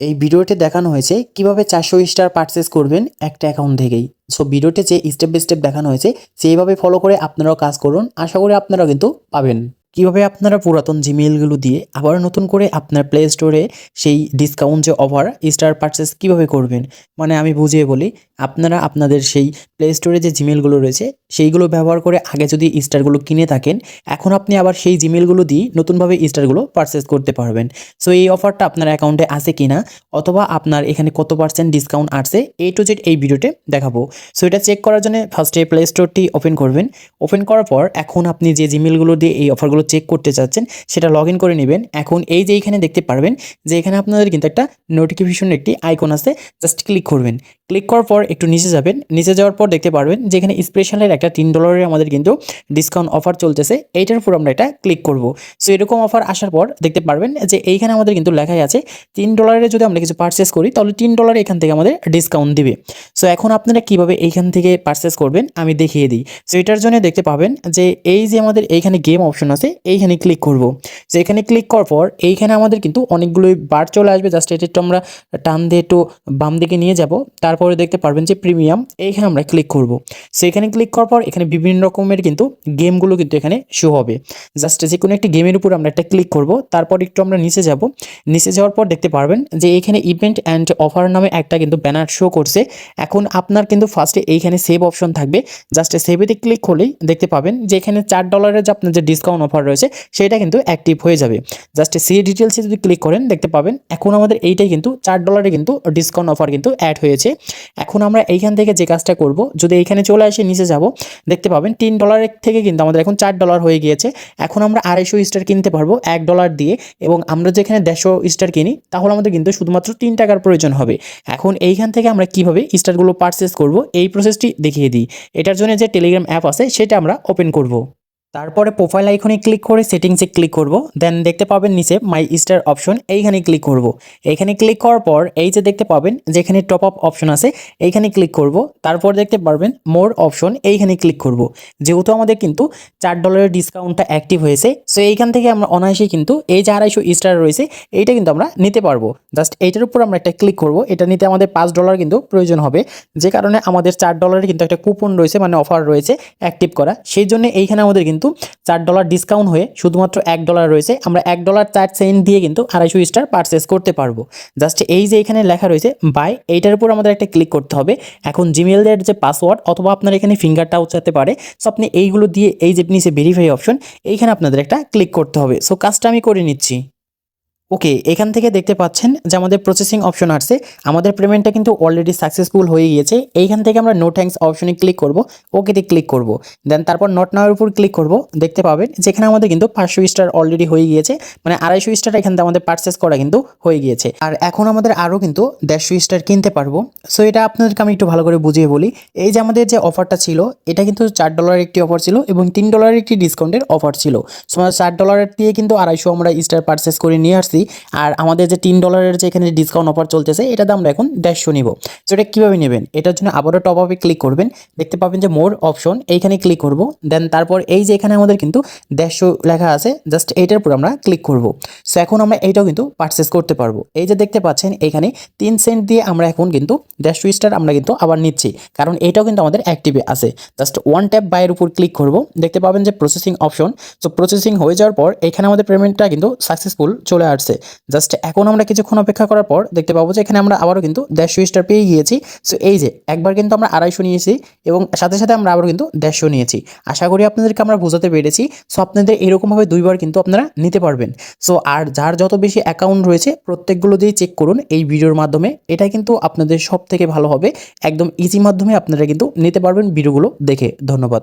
এই ভিডিওতে দেখানো হয়েছে কীভাবে চারশো স্টার পারচেস করবেন একটা অ্যাকাউন্ট থেকেই। সো ভিডিওতে যে স্টেপ বাই স্টেপ দেখানো হয়েছে, সেইভাবে ফলো করে আপনারাও কাজ করুন। আশা করি আপনারাও কিন্তু পাবেন। কীভাবে আপনারা পুরাতন জিমেইলগুলো দিয়ে আবার নতুন করে আপনার প্লে স্টোরে সেই ডিসকাউন্ট যে অফার স্টার পারচেস কীভাবে করবেন? মানে আমি বুঝিয়ে বলি, আপনারা আপনাদের সেই প্লে স্টোরে যে জিমেলগুলো রয়েছে, সেইগুলো ব্যবহার করে আগে যদি স্টারগুলো কিনে থাকেন, এখন আপনি আবার সেই জিমেলগুলো দিয়ে নতুনভাবে স্টারগুলো পারচেস করতে পারবেন। সো এই অফারটা আপনার অ্যাকাউন্টে আছে কি না অথবা আপনার এখানে কত পার্সেন্ট ডিসকাউন্ট আসছে এ টু জেড এই ভিডিওতে দেখাবো। সো এটা চেক করার জন্য ফার্স্টে প্লে স্টোরটি ওপেন করবেন। ওপেন করার পর এখন আপনি যে জিমেলগুলো দিয়ে এই অফারগুলো চেক করতে চাচ্ছেন, সেটা লগ করে নেবেন। এখন এই যে এইখানে দেখতে পারবেন যে এখানে আপনাদের কিন্তু একটা নোটিফিকেশন একটি আইকন আছে জাস্ট ক্লিক করবেন। ক্লিক করার পর একটু নিচে যাবেন। নিচে যাওয়ার পর দেখতে পারবেন যে এখানে স্পেশালের একটা তিন ডলারের আমাদের কিন্তু ডিসকাউন্ট অফার চলতেছে। এইটার উপর আমরা এটা ক্লিক করব। সো এরকম অফার আসার পর দেখতে পারবেন যে এইখানে আমাদের কিন্তু লেখাই আছে, তিন ডলারে যদি আমরা কিছু পারচেস করি, তাহলে তিন ডলার এখান থেকে আমাদের ডিসকাউন্ট দিবে। সো এখন আপনারা কীভাবে এইখান থেকে পারচেস করবেন, আমি দেখিয়ে দিই। সো এটার জন্য দেখতে পাবেন যে এই যে আমাদের এইখানে গেম অপশন আছে, এইখানে ক্লিক করব। সো এখানে ক্লিক করার পর এইখানে আমাদের কিন্তু অনেকগুলোই বার চলে আসবে। জাস্ট এটা একটু আমরা টান দিয়ে একটু বাম দিকে নিয়ে যাব। তারপরে দেখতে পারবেন যে প্রিমিয়াম, এইখানে আমরা ক্লিক করব। সো এখানে ক্লিক করার পর এখানে বিভিন্ন রকমের কিন্তু গেমগুলো কিন্তু এখানে শো হবে। জাস্ট যে কোনো একটি গেমের উপর আমরা একটা ক্লিক করব, তারপর একটু আমরা নিচে যাব। নিচে যাওয়ার পর দেখতে পারবেন যে এখানে ইভেন্ট অ্যান্ড অফার নামে একটা কিন্তু ব্যানার শো করছে। এখন আপনার কিন্তু ফার্স্টে এইখানে সেভ অপশন থাকবে। জাস্ট সেভেতে ক্লিক করলেই দেখতে পাবেন যে এখানে চার ডলারের যে আপনার যে ডিসকাউন্ট অফার রয়েছে, সেটা কিন্তু অ্যাক্টিভ হয়ে যাবে। জাস্ট সি ডিটেলসে যদি ক্লিক করেন, দেখতে পাবেন এখন আমাদের এইটাই কিন্তু চার ডলারে কিন্তু ডিসকাউন্ট অফার কিন্তু অ্যাড হয়েছে। এখন আমরা এইখান থেকে যে কাজটা করব, যদি এইখানে চলে আসে, নিচে যাব, দেখতে পাবেন তিন ডলারের থেকে কিন্তু আমাদের এখন চার ডলার হয়ে গিয়েছে। এখন আমরা আড়াইশো স্টার কিনতে পারব এক ডলার দিয়ে এবং আমরা যেখানে দেড়শো স্টার কিনি, তাহলে আমাদের কিন্তু শুধুমাত্র তিন টাকার প্রয়োজন হবে। এখন এইখান থেকে আমরা কীভাবে স্টারগুলো পারচেস করব, এই প্রসেসটি দেখিয়ে দিই। এটার জন্য যে টেলিগ্রাম অ্যাপ আছে, সেটা আমরা ওপেন করব। তারপরে প্রোফাইল আইকনে ক্লিক করে সেটিংসে ক্লিক করব। দেন দেখতে পাবেন নিচে মাই স্টার অপশন এইখানে ক্লিক করব। এইখানে ক্লিক করার পর এই যে দেখতে পাবেন, যেখানে টপ আপ অপশন আছে, এইখানে ক্লিক করব। তারপর দেখতে পারবেন মোর অপশন এইখানে ক্লিক করব। যেহেতু আমাদের কিন্তু চার ডলারের ডিসকাউন্টটা অ্যাক্টিভ হয়েছে সো এইখান থেকে আমরা অনায়াসে কিন্তু এই যে আড়াইশো স্টার রয়েছে, এইটা কিন্তু আমরা নিতে পারব। জাস্ট এইটার উপর আমরা একটা ক্লিক করব, এটা নিতে আমাদের পাঁচ ডলার কিন্তু প্রয়োজন হবে। যে কারণে আমাদের চার ডলারের কিন্তু একটা কুপন রয়েছে মানে অফার রয়েছে অ্যাক্টিভ করা। সেই জন্য এইখানে আমাদের কিন্তু চার ডলার ডিসকাউন্ট হয়ে শুধুমাত্র এক ডলার রয়েছে, আমরা এক ডলার চার সেন্ট দিয়ে কিন্তু আড়াইশো স্টার পারচেস করতে পারব। জাস্ট এই যে এখানে লেখা রয়েছে বাই এইটার উপর আমাদের একটা ক্লিক করতে হবে। এখন জিমেলের যে পাসওয়ার্ড অথবা আপনার এখানে ফিঙ্গারটা চাতে পারে সো আপনি এইগুলো দিয়ে এই যে নিচে ভেরিফাই অপশন এইখানে আপনাদের একটা ক্লিক করতে হবে। সো কাজটা আমি করে নিচ্ছি। ওকে এখান থেকে দেখতে পাচ্ছেন যে আমাদের প্রসেসিং অপশন আসছে। আমাদের পেমেন্টটা কিন্তু অলরেডি সাকসেসফুল হয়ে গিয়েছে। এইখান থেকে আমরা নো থ্যাঙ্কস অপশনে ক্লিক করব। ওকেতে ক্লিক করব। দেন তারপর নট নাওয়ার উপর ক্লিক করব। দেখতে পাবেন যেখানে আমাদের কিন্তু পাঁচশো স্টার অলরেডি হয়ে গিয়েছে। মানে আড়াইশো স্টার এখান থেকে আমাদের পারচেস করা কিন্তু হয়ে গিয়েছে। আর এখন আমাদের আরও কিন্তু দেড়শো স্টার কিনতে পারব। সো এটা আপনাদেরকে আমি একটু ভালো করে বুঝিয়ে বলি। এই যে আমাদের যে অফারটা ছিল, এটা কিন্তু চার ডলারের একটি অফার ছিল এবং তিন ডলারের একটি ডিসকাউন্টের অফার ছিল। সো আমরা চার ডলারের দিয়ে কিন্তু আড়াইশো আমরা স্টার পারচেস করে নিয়ে আসছি। আর আমাদের যে তিন ডলারের যে এখানে ডিসকাউন্ট অফার চলতেছে এটাতে আমরা এখন দেড়শো নিব। সো এটা কীভাবে নেবেন? এটার জন্য আবারও টপ আপে ক্লিক করবেন। দেখতে পাবেন যে মোর অপশন এইখানে ক্লিক করব। দেন তারপর এই যে এখানে আমাদের কিন্তু দেড়শো লেখা আছে জাস্ট এইটার উপর আমরা ক্লিক করব। সো এখন আমরা এইটাও কিন্তু পারচেস করতে পারব। এই যে দেখতে পাচ্ছেন, এখানে তিন সেন্ট দিয়ে আমরা এখন কিন্তু দেড়শো স্টার আমরা কিন্তু আবার নিচ্ছি। কারণ এটাও কিন্তু আমাদের অ্যাক্টিভে আছে। জাস্ট ওয়ান ট্যাপ বাইয়ের উপর ক্লিক করব। দেখতে পাবেন যে প্রসেসিং অপশন সো প্রসেসিং হয়ে যাওয়ার পর এখানে আমাদের পেমেন্টটা কিন্তু সাকসেসফুল চলে আসছে। জাস্ট এখন আমরা কিছুক্ষণ অপেক্ষা করার পর দেখতে পাবো যে এখানে আমরা আবারও কিন্তু দেড়শো স্টার পেয়ে গিয়েছি। সো এই যে একবার কিন্তু আমরা আড়াইশো নিয়েছি এবং সাথে সাথে আমরা আবারও কিন্তু দেড়শো নিয়েছি। আশা করি আপনাদেরকে আমরা বোঝাতে পেরেছি। সো আপনাদের এরকমভাবে দুইবার কিন্তু আপনারা নিতে পারবেন। সো আর যার যত বেশি অ্যাকাউন্ট রয়েছে প্রত্যেকগুলো দিয়ে চেক করুন এই ভিডিওর মাধ্যমে। এটা কিন্তু আপনাদের সব থেকে ভালো হবে। একদম ইজি মাধ্যমে আপনারা কিন্তু নিতে পারবেন ভিডিওগুলো দেখে। ধন্যবাদ।